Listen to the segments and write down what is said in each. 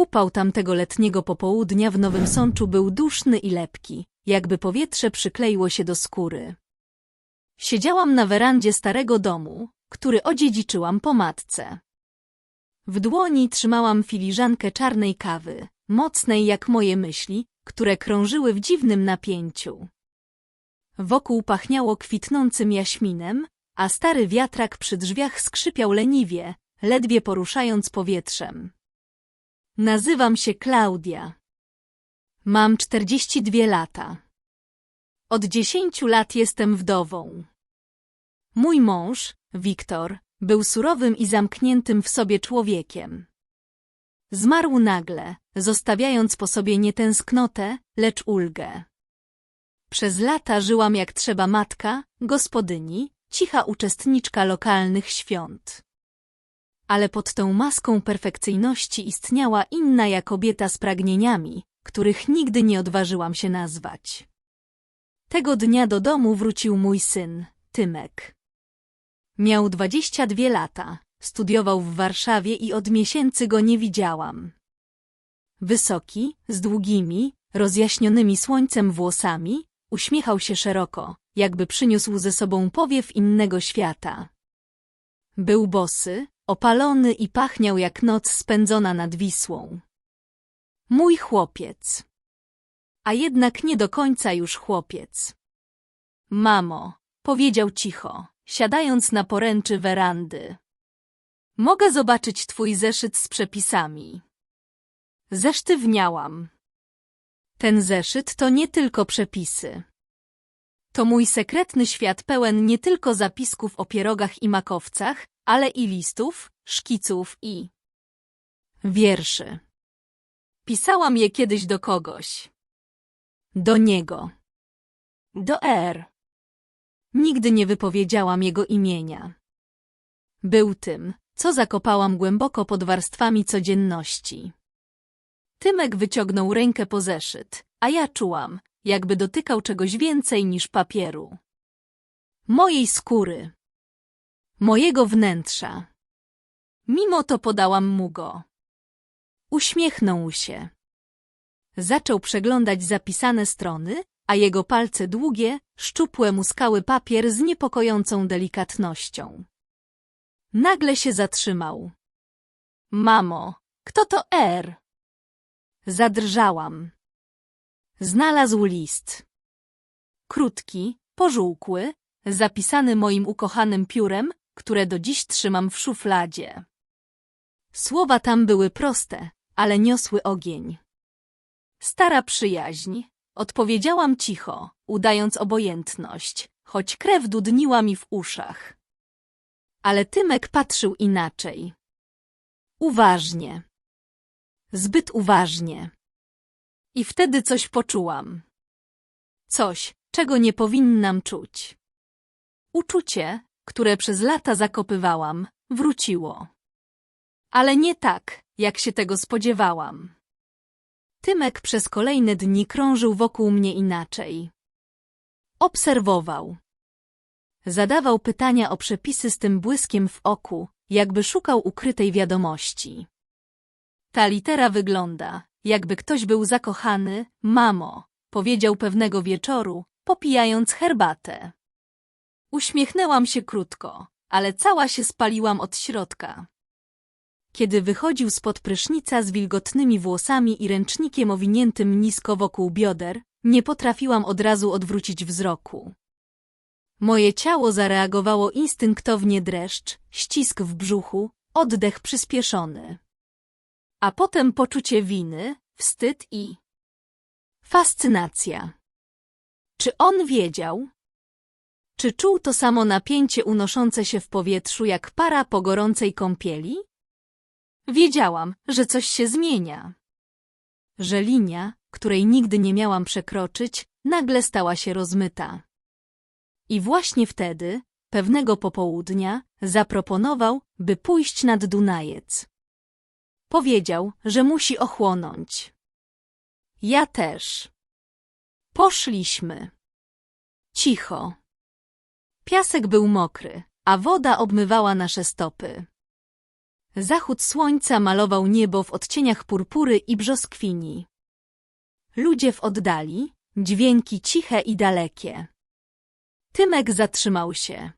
Upał tamtego letniego popołudnia w Nowym Sączu był duszny i lepki, jakby powietrze przykleiło się do skóry. Siedziałam na werandzie starego domu, który odziedziczyłam po matce. W dłoni trzymałam filiżankę czarnej kawy, mocnej jak moje myśli, które krążyły w dziwnym napięciu. Wokół pachniało kwitnącym jaśminem, a stary wiatrak przy drzwiach skrzypiał leniwie, ledwie poruszając powietrzem. Nazywam się Klaudia. Mam 42 lata. Od 10 lat jestem wdową. Mój mąż, Wiktor, był surowym i zamkniętym w sobie człowiekiem. Zmarł nagle, zostawiając po sobie nie tęsknotę, lecz ulgę. Przez lata żyłam jak trzeba matka, gospodyni, cicha uczestniczka lokalnych świąt. Ale pod tą maską perfekcyjności istniała inna ja kobieta z pragnieniami, których nigdy nie odważyłam się nazwać. Tego dnia do domu wrócił mój syn, Tymek. Miał dwadzieścia dwie lata, studiował w Warszawie i od miesięcy go nie widziałam. Wysoki, z długimi, rozjaśnionymi słońcem włosami, uśmiechał się szeroko, jakby przyniósł ze sobą powiew innego świata. Był bosy, opalony i pachniał jak noc spędzona nad Wisłą. Mój chłopiec. A jednak nie do końca już chłopiec. Mamo, powiedział cicho, siadając na poręczy werandy. Mogę zobaczyć twój zeszyt z przepisami. Zesztywniałam. Ten zeszyt to nie tylko przepisy. To mój sekretny świat pełen nie tylko zapisków o pierogach i makowcach, ale i listów, szkiców i wierszy. Pisałam je kiedyś do kogoś. Do niego. Do R. Nigdy nie wypowiedziałam jego imienia. Był tym, co zakopałam głęboko pod warstwami codzienności. Tymek wyciągnął rękę po zeszyt, a ja czułam, jakby dotykał czegoś więcej niż papieru. Mojej skóry. Mojego wnętrza. Mimo to podałam mu go. Uśmiechnął się. Zaczął przeglądać zapisane strony, a jego palce długie, szczupłe muskały papier z niepokojącą delikatnością. Nagle się zatrzymał. Mamo, kto to R? Zadrżałam. Znalazł list. Krótki, pożółkły, zapisany moim ukochanym piórem, które do dziś trzymam w szufladzie. Słowa tam były proste, ale niosły ogień. Stara przyjaźń, odpowiedziałam cicho, udając obojętność, choć krew dudniła mi w uszach. Ale Tymek patrzył inaczej. Uważnie. Zbyt uważnie. I wtedy coś poczułam. Coś, czego nie powinnam czuć. Uczucie, które przez lata zakopywałam, wróciło. Ale nie tak, jak się tego spodziewałam. Tymek przez kolejne dni krążył wokół mnie inaczej. Obserwował. Zadawał pytania o przepisy z tym błyskiem w oku, jakby szukał ukrytej wiadomości. Ta litera wygląda, jakby ktoś był zakochany, mamo, powiedział pewnego wieczoru, popijając herbatę. Uśmiechnęłam się krótko, ale cała się spaliłam od środka. Kiedy wychodził spod prysznica z wilgotnymi włosami i ręcznikiem owiniętym nisko wokół bioder, nie potrafiłam od razu odwrócić wzroku. Moje ciało zareagowało instynktownie dreszcz, ścisk w brzuchu, oddech przyspieszony. A potem poczucie winy, wstyd i fascynacja. Czy on wiedział? Czy czuł to samo napięcie unoszące się w powietrzu jak para po gorącej kąpieli? Wiedziałam, że coś się zmienia. Że linia, której nigdy nie miałam przekroczyć, nagle stała się rozmyta. I właśnie wtedy, pewnego popołudnia, zaproponował, by pójść nad Dunajec. Powiedział, że musi ochłonąć. Ja też. Poszliśmy. Cicho. Piasek był mokry, a woda obmywała nasze stopy. Zachód słońca malował niebo w odcieniach purpury i brzoskwini. Ludzie w oddali, dźwięki ciche i dalekie. Tymek zatrzymał się.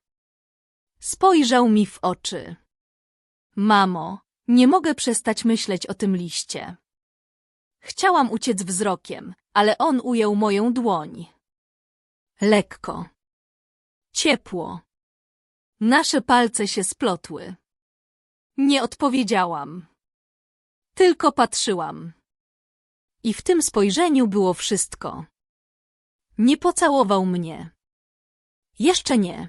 Spojrzał mi w oczy. Mamo, nie mogę przestać myśleć o tym liście. Chciałam uciec wzrokiem, ale on ujął moją dłoń. Lekko. Ciepło. Nasze palce się splotły. Nie odpowiedziałam. Tylko patrzyłam. I w tym spojrzeniu było wszystko. Nie pocałował mnie. Jeszcze nie.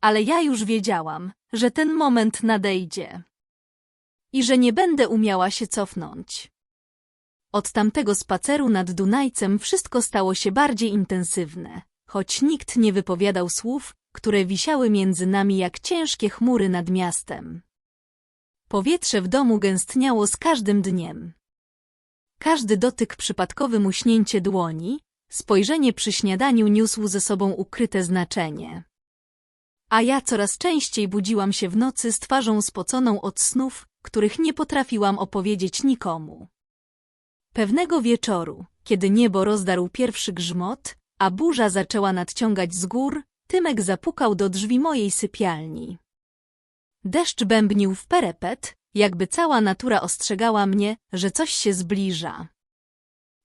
Ale ja już wiedziałam, że ten moment nadejdzie. I że nie będę umiała się cofnąć. Od tamtego spaceru nad Dunajcem wszystko stało się bardziej intensywne, choć nikt nie wypowiadał słów, które wisiały między nami jak ciężkie chmury nad miastem. Powietrze w domu gęstniało z każdym dniem. Każdy dotyk przypadkowe muśnięcie dłoni, spojrzenie przy śniadaniu niósł ze sobą ukryte znaczenie. A ja coraz częściej budziłam się w nocy z twarzą spoconą od snów, których nie potrafiłam opowiedzieć nikomu. Pewnego wieczoru, kiedy niebo rozdarł pierwszy grzmot, a burza zaczęła nadciągać z gór, Tymek zapukał do drzwi mojej sypialni. Deszcz bębnił w perepet, jakby cała natura ostrzegała mnie, że coś się zbliża.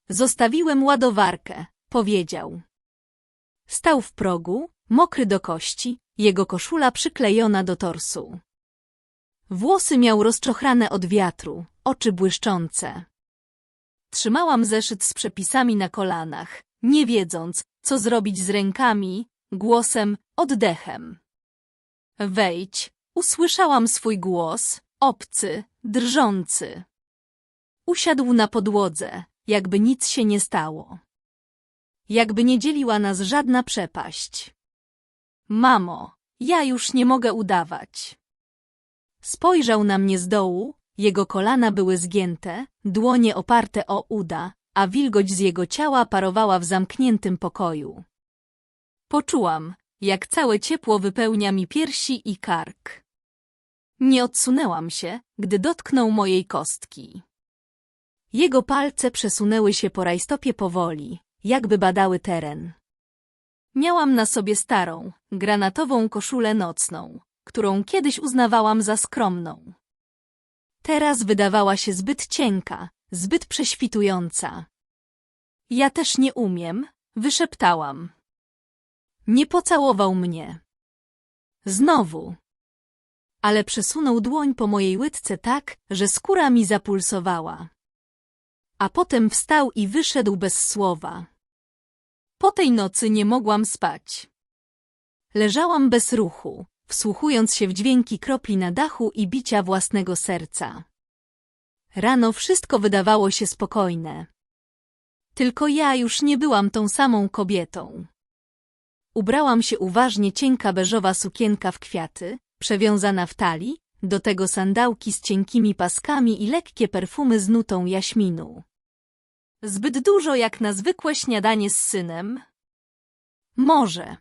Zostawiłem ładowarkę, powiedział. Stał w progu, mokry do kości, jego koszula przyklejona do torsu. Włosy miał rozczochrane od wiatru, oczy błyszczące. Trzymałam zeszyt z przepisami na kolanach, nie wiedząc, co zrobić z rękami, głosem, oddechem. Wejdź, usłyszałam swój głos, obcy, drżący. Usiadł na podłodze, jakby nic się nie stało. Jakby nie dzieliła nas żadna przepaść. Mamo, ja już nie mogę udawać. Spojrzał na mnie z dołu, jego kolana były zgięte, dłonie oparte o uda, a wilgoć z jego ciała parowała w zamkniętym pokoju. Poczułam, jak całe ciepło wypełnia mi piersi i kark. Nie odsunęłam się, gdy dotknął mojej kostki. Jego palce przesunęły się po rajstopie powoli, jakby badały teren. Miałam na sobie starą, granatową koszulę nocną, którą kiedyś uznawałam za skromną. Teraz wydawała się zbyt cienka, zbyt prześwitująca. Ja też nie umiem, wyszeptałam. Nie pocałował mnie. Znowu. Ale przesunął dłoń po mojej łydce tak, że skóra mi zapulsowała. A potem wstał i wyszedł bez słowa. Po tej nocy nie mogłam spać. Leżałam bez ruchu, wsłuchując się w dźwięki kropli na dachu i bicia własnego serca. Rano wszystko wydawało się spokojne. Tylko ja już nie byłam tą samą kobietą. Ubrałam się uważnie cienka beżowa sukienka w kwiaty, przewiązana w talii, do tego sandałki z cienkimi paskami i lekkie perfumy z nutą jaśminu. Zbyt dużo jak na zwykłe śniadanie z synem. Może.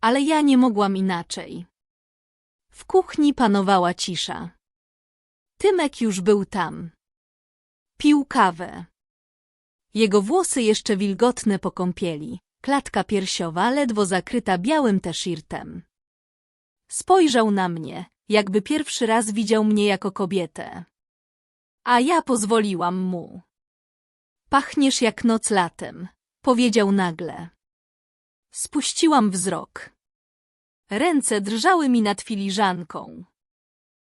Ale ja nie mogłam inaczej. W kuchni panowała cisza. Tymek już był tam. Pił kawę. Jego włosy jeszcze wilgotne po kąpieli, klatka piersiowa ledwo zakryta białym teszirtem. Spojrzał na mnie, jakby pierwszy raz widział mnie jako kobietę. A ja pozwoliłam mu. Pachniesz jak noc latem, powiedział nagle. Spuściłam wzrok. Ręce drżały mi nad filiżanką.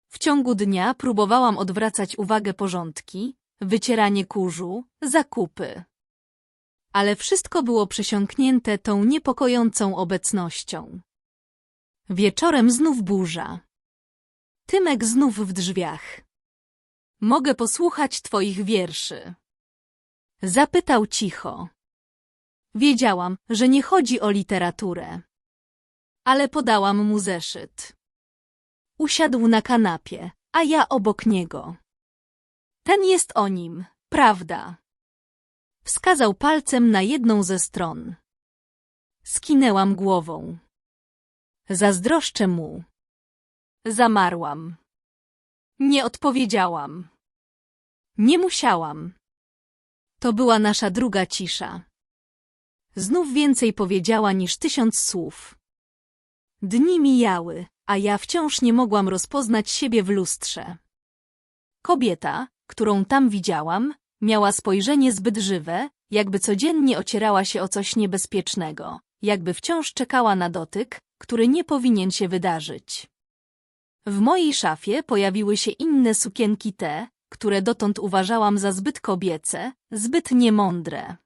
W ciągu dnia próbowałam odwracać uwagę porządki, wycieranie kurzu, zakupy. Ale wszystko było przesiąknięte tą niepokojącą obecnością. Wieczorem znów burza. Tymek znów w drzwiach. Mogę posłuchać twoich wierszy. Zapytał cicho. Wiedziałam, że nie chodzi o literaturę. Ale podałam mu zeszyt. Usiadł na kanapie, a ja obok niego. Ten jest o nim, prawda? Wskazał palcem na jedną ze stron. Skinęłam głową. Zazdroszczę mu. Zamarłam. Nie odpowiedziałam. Nie musiałam. To była nasza druga cisza. Znów więcej powiedziała niż tysiąc słów. Dni mijały, a ja wciąż nie mogłam rozpoznać siebie w lustrze. Kobieta, którą tam widziałam, miała spojrzenie zbyt żywe, jakby codziennie ocierała się o coś niebezpiecznego, jakby wciąż czekała na dotyk, który nie powinien się wydarzyć. W mojej szafie pojawiły się inne sukienki te, które dotąd uważałam za zbyt kobiece, zbyt niemądre.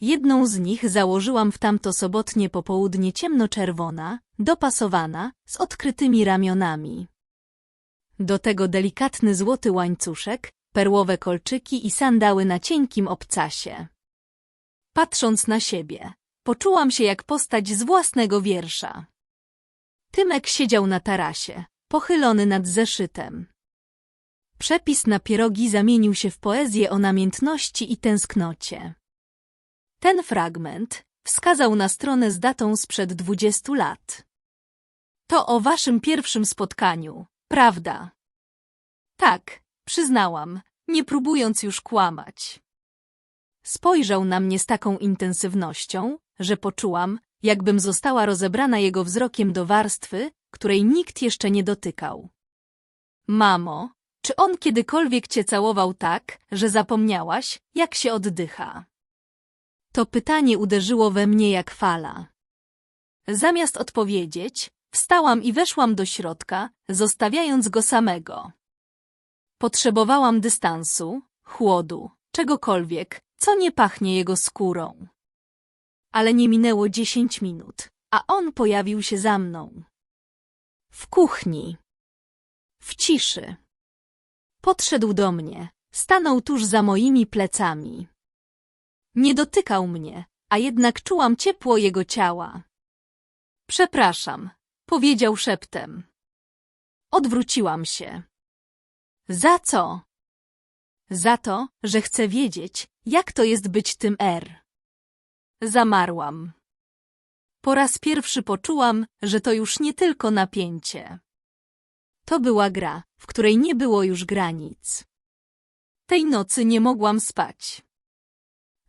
Jedną z nich założyłam w tamto sobotnie popołudnie ciemnoczerwona, dopasowana, z odkrytymi ramionami. Do tego delikatny złoty łańcuszek, perłowe kolczyki i sandały na cienkim obcasie. Patrząc na siebie, poczułam się jak postać z własnego wiersza. Tymek siedział na tarasie, pochylony nad zeszytem. Przepis na pierogi zamienił się w poezję o namiętności i tęsknocie. Ten fragment wskazał na stronę z datą sprzed dwudziestu lat. To o waszym pierwszym spotkaniu, prawda? Tak, przyznałam, nie próbując już kłamać. Spojrzał na mnie z taką intensywnością, że poczułam, jakbym została rozebrana jego wzrokiem do warstwy, której nikt jeszcze nie dotykał. Mamo, czy on kiedykolwiek cię całował tak, że zapomniałaś, jak się oddycha? To pytanie uderzyło we mnie jak fala. Zamiast odpowiedzieć, wstałam i weszłam do środka, zostawiając go samego. Potrzebowałam dystansu, chłodu, czegokolwiek, co nie pachnie jego skórą. Ale nie minęło dziesięć minut, a on pojawił się za mną. W kuchni. W ciszy. Podszedł do mnie, stanął tuż za moimi plecami. Nie dotykał mnie, a jednak czułam ciepło jego ciała. Przepraszam, powiedział szeptem. Odwróciłam się. Za co? Za to, że chcę wiedzieć, jak to jest być tym R. Zamarłam. Po raz pierwszy poczułam, że to już nie tylko napięcie. To była gra, w której nie było już granic. Tej nocy nie mogłam spać.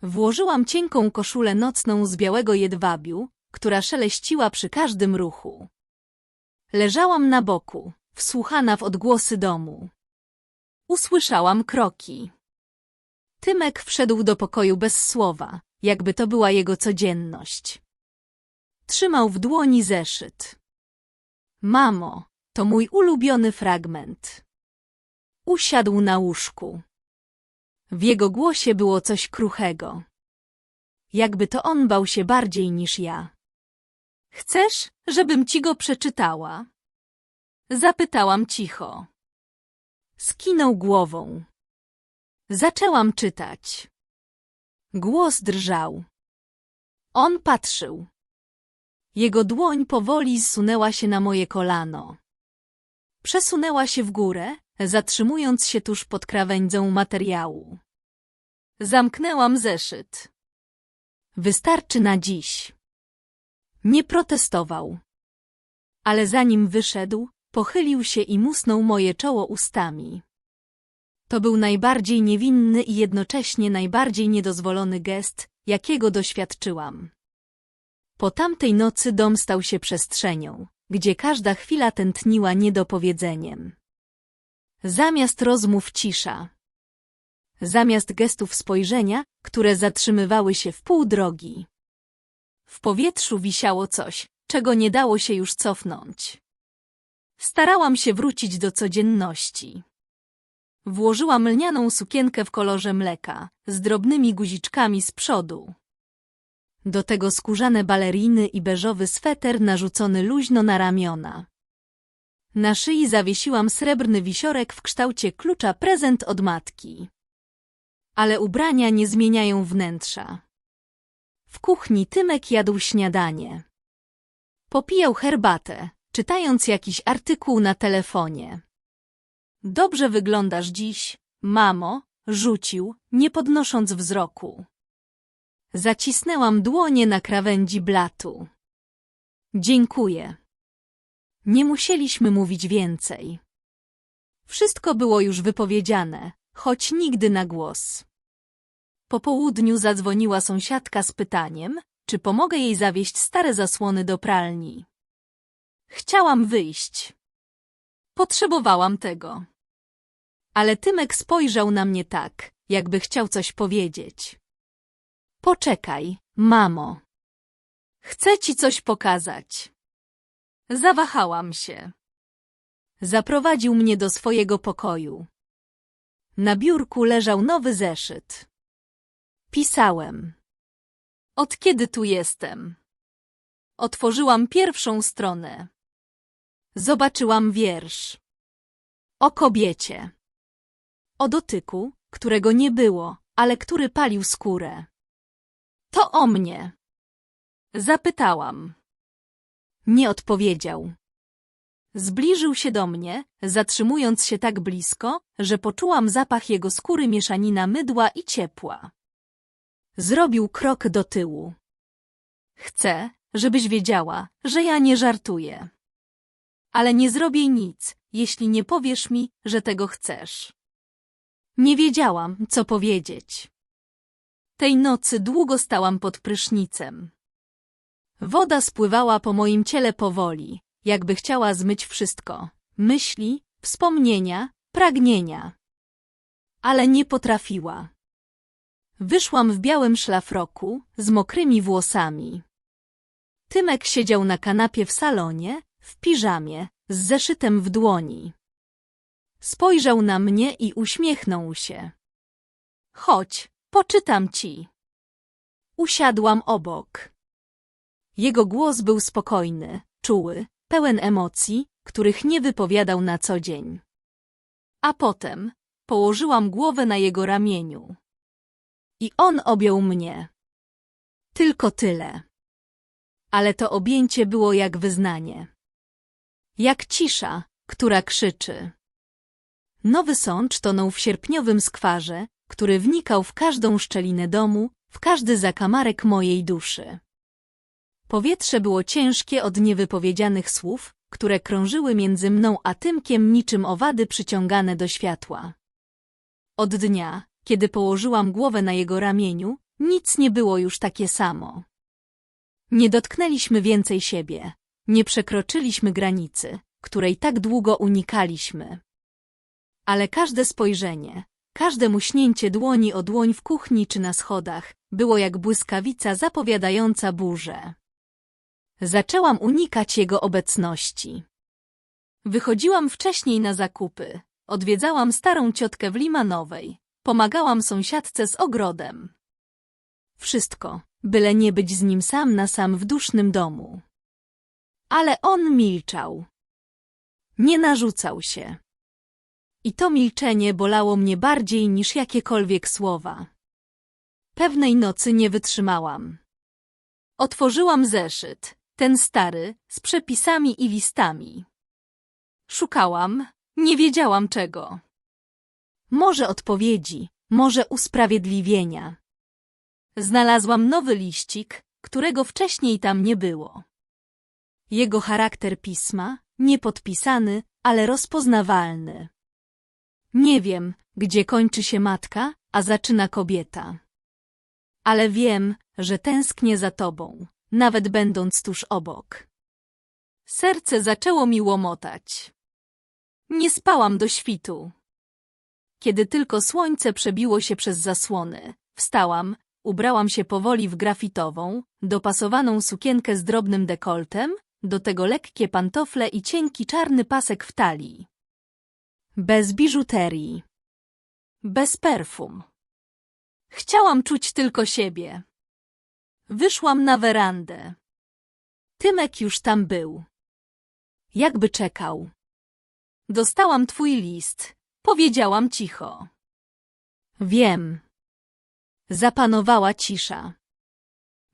Włożyłam cienką koszulę nocną z białego jedwabiu, która szeleściła przy każdym ruchu. Leżałam na boku, wsłuchana w odgłosy domu. Usłyszałam kroki. Tymek wszedł do pokoju bez słowa, jakby to była jego codzienność. Trzymał w dłoni zeszyt. Mamo, to mój ulubiony fragment. Usiadł na łóżku. W jego głosie było coś kruchego. Jakby to on bał się bardziej niż ja. Chcesz, żebym ci go przeczytała? Zapytałam cicho. Skinął głową. Zaczęłam czytać. Głos drżał. On patrzył. Jego dłoń powoli zsunęła się na moje kolano. Przesunęła się w górę, zatrzymując się tuż pod krawędzią materiału. Zamknęłam zeszyt. Wystarczy na dziś. Nie protestował. Ale zanim wyszedł, pochylił się i musnął moje czoło ustami. To był najbardziej niewinny i jednocześnie najbardziej niedozwolony gest, jakiego doświadczyłam. Po tamtej nocy dom stał się przestrzenią, gdzie każda chwila tętniła niedopowiedzeniem. Zamiast rozmów cisza. Zamiast gestów spojrzenia, które zatrzymywały się w pół drogi. W powietrzu wisiało coś, czego nie dało się już cofnąć. Starałam się wrócić do codzienności. Włożyłam lnianą sukienkę w kolorze mleka, z drobnymi guziczkami z przodu. Do tego skórzane baleriny i beżowy sweter narzucony luźno na ramiona. Na szyi zawiesiłam srebrny wisiorek w kształcie klucza prezent od matki. Ale ubrania nie zmieniają wnętrza. W kuchni Tymek jadł śniadanie. Popijał herbatę, czytając jakiś artykuł na telefonie. Dobrze wyglądasz dziś, mamo, rzucił, nie podnosząc wzroku. Zacisnęłam dłonie na krawędzi blatu. Dziękuję. Nie musieliśmy mówić więcej. Wszystko było już wypowiedziane, choć nigdy na głos. Po południu zadzwoniła sąsiadka z pytaniem, czy pomogę jej zawieźć stare zasłony do pralni. Chciałam wyjść. Potrzebowałam tego. Ale Tymek spojrzał na mnie tak, jakby chciał coś powiedzieć. Poczekaj, mamo. Chcę ci coś pokazać. Zawahałam się. Zaprowadził mnie do swojego pokoju. Na biurku leżał nowy zeszyt. Pisałem. Od kiedy tu jestem? Otworzyłam pierwszą stronę. Zobaczyłam wiersz. O kobiecie. O dotyku, którego nie było, ale który palił skórę. To o mnie. Zapytałam. Nie odpowiedział. Zbliżył się do mnie, zatrzymując się tak blisko, że poczułam zapach jego skóry mieszanina mydła i ciepła. Zrobił krok do tyłu. Chcę, żebyś wiedziała, że ja nie żartuję. Ale nie zrobię nic, jeśli nie powiesz mi, że tego chcesz. Nie wiedziałam, co powiedzieć. Tej nocy długo stałam pod prysznicem. Woda spływała po moim ciele powoli, jakby chciała zmyć wszystko. Myśli, wspomnienia, pragnienia. Ale nie potrafiła. Wyszłam w białym szlafroku, z mokrymi włosami. Tymek siedział na kanapie w salonie, w piżamie, z zeszytem w dłoni. Spojrzał na mnie i uśmiechnął się. Chodź, poczytam ci. Usiadłam obok. Jego głos był spokojny, czuły, pełen emocji, których nie wypowiadał na co dzień. A potem położyłam głowę na jego ramieniu. I on objął mnie. Tylko tyle. Ale to objęcie było jak wyznanie. Jak cisza, która krzyczy. Nowy sącz tonął w sierpniowym skwarze, który wnikał w każdą szczelinę domu, w każdy zakamarek mojej duszy. Powietrze było ciężkie od niewypowiedzianych słów, które krążyły między mną a Tymkiem niczym owady przyciągane do światła. Od dnia, kiedy położyłam głowę na jego ramieniu, nic nie było już takie samo. Nie dotknęliśmy więcej siebie, nie przekroczyliśmy granicy, której tak długo unikaliśmy. Ale każde spojrzenie, każde muśnięcie dłoni o dłoń w kuchni czy na schodach było jak błyskawica zapowiadająca burzę. Zaczęłam unikać jego obecności. Wychodziłam wcześniej na zakupy, odwiedzałam starą ciotkę w Limanowej, pomagałam sąsiadce z ogrodem. Wszystko, byle nie być z nim sam na sam w dusznym domu. Ale on milczał. Nie narzucał się. I to milczenie bolało mnie bardziej niż jakiekolwiek słowa. Pewnej nocy nie wytrzymałam. Otworzyłam zeszyt, ten stary, z przepisami i listami. Szukałam, nie wiedziałam czego. Może odpowiedzi, może usprawiedliwienia. Znalazłam nowy liścik, którego wcześniej tam nie było. Jego charakter pisma, niepodpisany, ale rozpoznawalny. Nie wiem, gdzie kończy się matka, a zaczyna kobieta. Ale wiem, że tęsknię za tobą, nawet będąc tuż obok. Serce zaczęło mi łomotać. Nie spałam do świtu. Kiedy tylko słońce przebiło się przez zasłony, wstałam, ubrałam się powoli w grafitową, dopasowaną sukienkę z drobnym dekoltem, do tego lekkie pantofle i cienki czarny pasek w talii. Bez biżuterii. Bez perfum. Chciałam czuć tylko siebie. Wyszłam na werandę. Tymek już tam był. Jakby czekał. Dostałam twój list. Powiedziałam cicho. Wiem. Zapanowała cisza.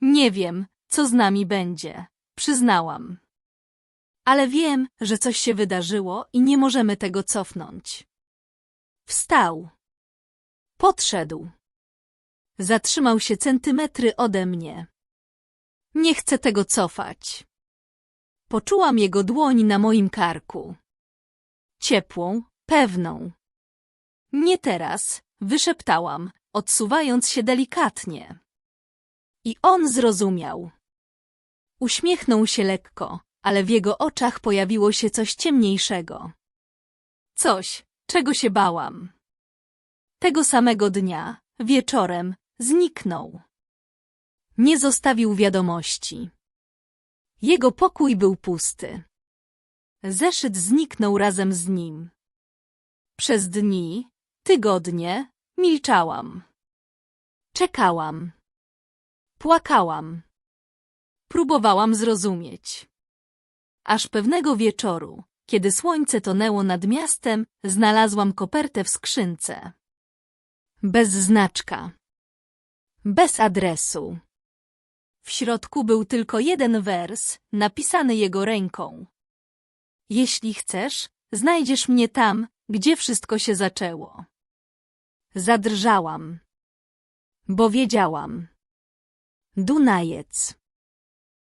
Nie wiem, co z nami będzie, przyznałam. Ale wiem, że coś się wydarzyło i nie możemy tego cofnąć. Wstał. Podszedł. Zatrzymał się centymetry ode mnie. Nie chcę tego cofać. Poczułam jego dłoń na moim karku. Ciepłą, Pewną. Nie teraz, wyszeptałam, odsuwając się delikatnie. I on zrozumiał. Uśmiechnął się lekko, ale w jego oczach pojawiło się coś ciemniejszego. Coś, czego się bałam. Tego samego dnia, wieczorem, zniknął. Nie zostawił wiadomości. Jego pokój był pusty. Zeszyt zniknął razem z nim. Przez dni, tygodnie milczałam. Czekałam. Płakałam. Próbowałam zrozumieć. Aż pewnego wieczoru, kiedy słońce tonęło nad miastem, znalazłam kopertę w skrzynce. Bez znaczka. Bez adresu. W środku był tylko jeden wers, napisany jego ręką. Jeśli chcesz, znajdziesz mnie tam, gdzie wszystko się zaczęło. Zadrżałam. Bo wiedziałam. Dunajec.